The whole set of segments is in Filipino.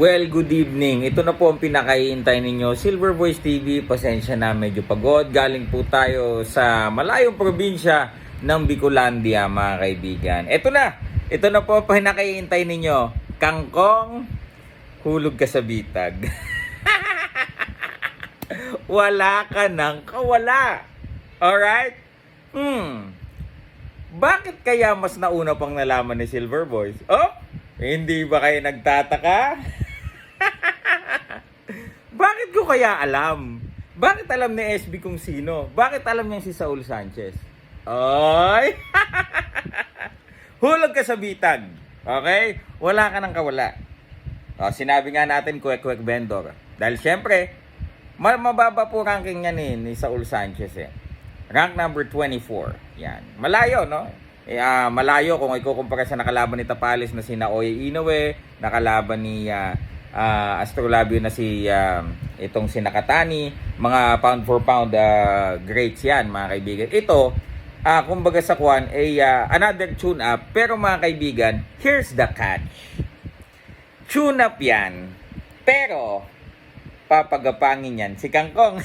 Well, good evening. Ito na po ang pinakahihintay ninyo. Silver Voice TV, pasensya na medyo pagod. Galing po tayo sa malayong probinsya ng Bicolandia, mga kaibigan. Ito na. Ito na po ang pinakahihintay ninyo. Kangkong, hulog ka sa bitag. Wala ka nang kawala. Alright? Hmm. Bakit kaya mas nauna pang nalaman ni Silver Voice? Oh, hindi ba kayo nagtataka? Bakit ko kaya alam? Bakit alam ni SB kung sino? Bakit alam niya si Saul Sanchez? Oy! Hulog ka sa bitag. Okay? Wala ka nang kawala. O, sinabi nga natin, quick-quick vendor. Dahil syempre, ma- mababa po ranking niya ni, ni Saul Sanchez eh. Rank number 24. Yan. Malayo, no? Eh, ah, malayo kung ikukumpara sa nakalaban ni Tapales na si Naoy Inoue, nakalaban ni ah, ah, Astrolabio na si ah, itong si Nakatani, mga pound for pound ah, greats yan, mga kaibigan. Ito, ah, kumbaga sa kwan, ay ah, another tune up. Pero mga kaibigan, here's the catch. Tune up yan. Pero, papagapangin yan si Kangkong.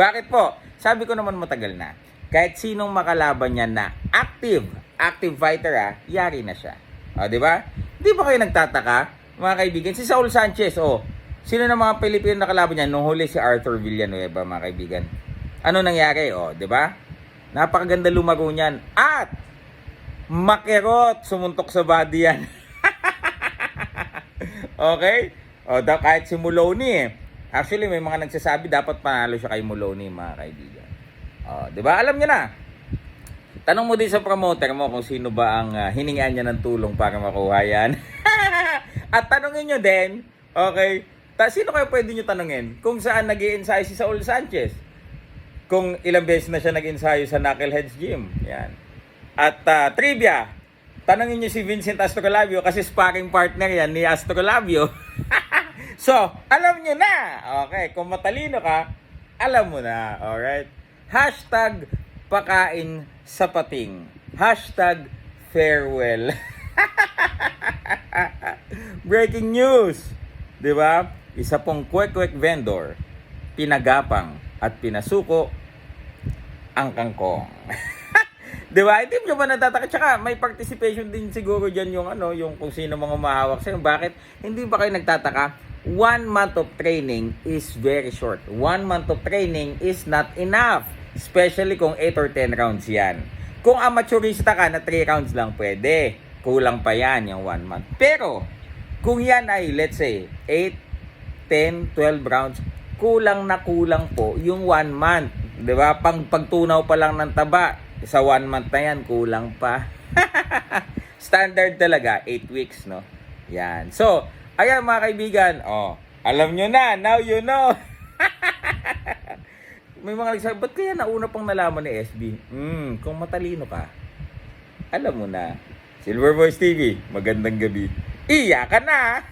Bakit po? Sabi ko naman matagal na. Kahit sinong makalaban niya na active, active fighter ah, yari na siya. O, di ba? Di ba kayo nagtataka, mga kaibigan? Si Saul Sanchez, oh. Sino na mga Pilipino nakalaban niya? Nung huli si Arthur Villanueva, mga kaibigan. Ano nangyari, oh, di ba? Napakaganda lumaro niyan. At, makirot, sumuntok sa body yan. okay? O, da, kahit si Muloney eh. Actually, may mga nagsasabi dapat panalo siya kay Muloney, mga kaibigan. O, di ba? Alam niyo na. Tanong mo din sa promoter mo kung sino ba ang ah, hiningaan niya ng tulong para makuha yan. At tanongin niyo din, okay, ta sino kayo pwede niyo tanongin kung saan nag ensayo si Saul Sanchez? Kung ilang beses na siya nag-ensayo sa Knuckleheads Gym. Yan. At ah, trivia, tanongin niyo si Vincent Astrolabio kasi sparring partner yan ni Astrolabio. so, alam niyo na. Okay, kung matalino ka, alam mo na. Alright? Hashtag pakain sa pating. Hashtag farewell. Breaking news. 'Di ba? Isa pong quick-quick vendor, pinagapang at pinasuko ang kangkong. 'Di ba? Hindi mo ba natataka? Tsaka may participation din siguro diyan yung ano, yung kung sino mga umahawak sa'yo. Bakit? Hindi ba kayo nagtataka? One month of training is very short. One month of training is not enough. Especially kung 8 or 10 rounds yan. Kung amateurista ka na 3 rounds lang pwede. Kulang pa yan yung 1 month. Pero, kung yan ay let's say 8, 10, 12 rounds, kulang na kulang po yung 1 month. 'Di ba? Pang pagtunaw pa lang ng taba, sa 1 month na yan, kulang pa. Standard talaga, 8 weeks, no? Yan. So, ayan mga kaibigan, oh, alam nyo na, now you know. May mga nagsabi, ba't kaya nauna pang nalaman ni SB? Hmm, kung matalino ka, alam mo na. Silver Voice TV, magandang gabi. Iya ka na!